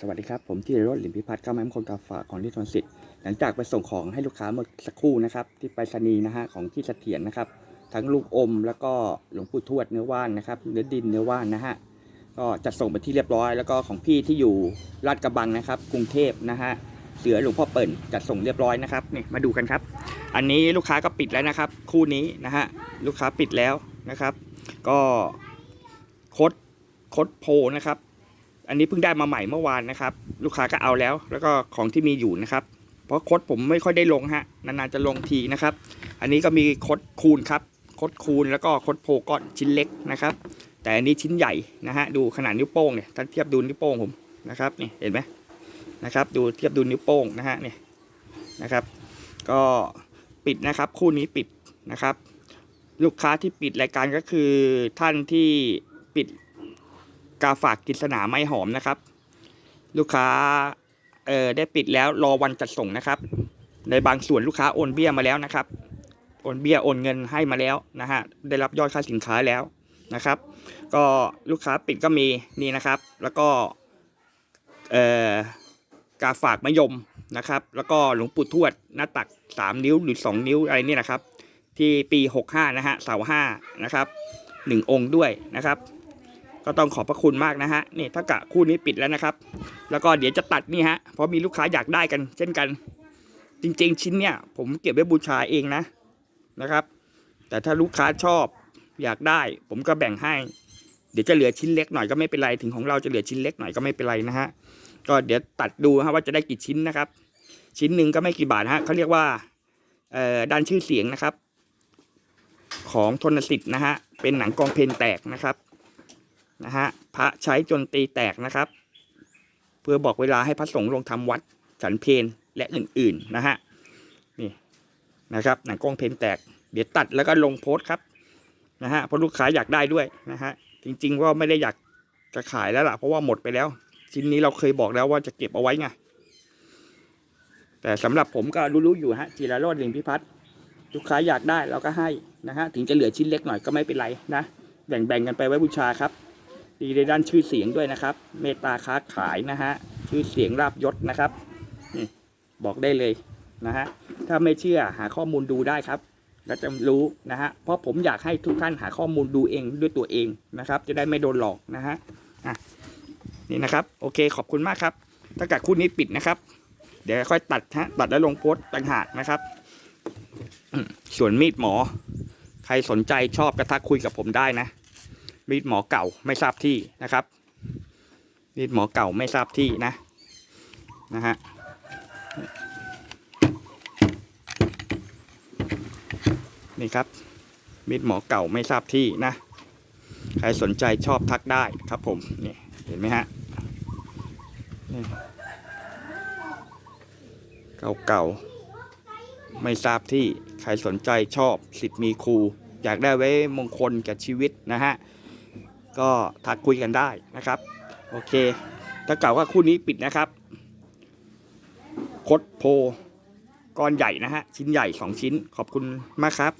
สวัสดีครับ ผมที่รถหลิมพิพัฒน์เข้ามาให้คนกาฝากของที่ทนสิทธิ์หลังจากไปส่งของให้ลูกค้าเมื่อสักครู่นะครับ ที่ไปรษณีย์นะฮะของที่เสถียรนะครับ ทั้งลูกอมแล้วก็หลวงปู่ทวดเนื้อว่านนะครับเนื้อดินเนื้อว่านนะฮะก็จัดส่งไปที่เรียบร้อย แล้วก็ของพี่ที่อยู่ลาดกระบังนะครับ กรุงเทพนะฮะเสือหลวงพ่อเปิ่นจัดส่งเรียบร้อยนะครับนี่มาดูกันครับ อันนี้ลูกค้าก็ปิดแล้วนะครับ คู่นี้นะฮะลูกค้าปิดแล้วนะครับ ก็คดคดโพนะครับ อันนี้เพิ่งได้มาใหม่เมื่อวานนะครับ ลูกค้าก็เอาแล้ว แล้วก็ของที่มีอยู่นะครับ เพราะโคดผมไม่ค่อยได้ลงฮะนานๆจะลงทีนะครับ อันนี้ก็มีโคดคูณครับโคดคูณแล้วก็โคดโพก็ชิ้นเล็กนะครับ แต่อันนี้ชิ้นใหญ่นะฮะดูขนาดนิ้วโป้งเนี่ยถ้าเทียบดูนิ้วโป้งผมนะครับนี่เห็นไหมนะครับดูเทียบดูนิ้วโป้งนะฮะเนี่ยนะครับ ก็ปิดนะครับคู่นี้ปิดนะครับ ลูกค้าที่ปิดรายการก็คือท่านที่ปิด กาฝากกินสนาไม้หอมนะครับ ลูกค้าเอ่อได้ปิดแล้วรอวันจัดส่งนะครับ ในบางส่วนลูกค้าโอนเบี้ยมาแล้วนะครับโอนเบี้ยโอนเงินให้มาแล้วนะฮะได้รับยอดค่าสินค้าแล้วนะครับ ก็ลูกค้าปิดก็มีนี่นะครับ แล้วก็เอ่อกาฝากมะยมนะครับ แล้วก็หลวงปู่ทวดหน้าตัก 3 นิ้วหรือ 2 นิ้วอะไรนี่นะครับ ที่ปี 65 นะฮะเสาห้านะครับหนึ่งองค์ด้วยนะครับ ก็ต้องขอบพระคุณมากนะฮะนี่ถ้ากะคู่นี้ปิดแล้วนะครับ แล้วก็เดี๋ยวจะตัดนี่ฮะเพราะมีลูกค้าอยากได้กัน เช่นกัน จริง ๆ ชิ้นเนี่ยผมเก็บไว้บูชาเองนะนะครับ แต่ถ้าลูกค้าชอบอยากได้ ผมก็แบ่งให้ เดี๋ยวจะเหลือชิ้นเล็กหน่อยก็ไม่เป็นไรถึงของเราจะเหลือชิ้นเล็กหน่อยก็ไม่เป็นไรนะฮะก็เดี๋ยวตัดดูฮะว่าจะได้กี่ชิ้นนะครับ ชิ้นหนึ่งก็ไม่กี่บาทฮะเขาเรียกว่าด้านชื่อเสียงนะครับ ของทนสิทธิ์นะฮะเป็นหนังกองเพลนแตกนะครับ นะฮะพระใช้จนตีแตกนะครับ เพื่อบอกเวลาให้พระสงฆ์ลงทำวัดฉันเพนและอื่นๆนะฮะนี่นะครับหนังกล้องเพนแตก เดี๋ยวตัดแล้วก็ลงโพสต์ครับนะฮะเพราะลูกค้าอยากได้ด้วยนะฮะจริงๆว่าไม่ได้อยากจะขายแล้วล่ะเพราะว่าหมดไปแล้วชิ้นนี้เราเคยบอกแล้วว่าจะเก็บเอาไว้ไงแต่สำหรับผมก็รู้ๆอยู่ฮะจีราโรดลิงพิพัฒน์ลูกค้าอยากได้เราก็ให้นะฮะถึงจะเหลือชิ้นเล็กหน่อยก็ไม่เป็นไรนะแบ่งๆกันไปไว้บูชาครับ ดีในด้านชื่อเสียงด้วยนะครับ เมตตาค้าขายนะฮะชื่อเสียงราบยศนะครับนี่บอกได้เลยนะฮะถ้าไม่เชื่อหาข้อมูลดูได้ครับแล้วจะรู้นะฮะเพราะผมอยากให้ทุกท่านหาข้อมูลดูเองด้วยตัวเองนะครับ จะได้ไม่โดนหลอกนะฮะอะนี่นะครับโอเคขอบคุณมากครับถ้าเกิดคู่นี้ปิดนะครับ เดี๋ยวค่อยตัดฮะตัดแล้วลงโพสต์ต่างหากนะครับส่วนมีดหมอ ใครสนใจชอบกระทักคุยกับผมได้นะ มีดหมอเก่าไม่ทราบที่นะครับมีดหมอเก่าไม่ทราบที่นะนะฮะนี่ครับมีดหมอเก่าไม่ทราบที่นะ ใครสนใจชอบทักได้ครับผมนี่เห็นไหมฮะนี่าเก่าไม่ทราบที่ใครสนใจชอบสิทธิ์มีครู อยากได้ไว้มงคลกับชีวิตนะฮะ ก็ทักคุยกันได้นะครับ โอเค ถ้าเก่าว่าคู่นี้ปิดนะครับ คดโพก้อนใหญ่นะฮะ ชิ้นใหญ่ 2 ชิ้นขอบคุณมากครับ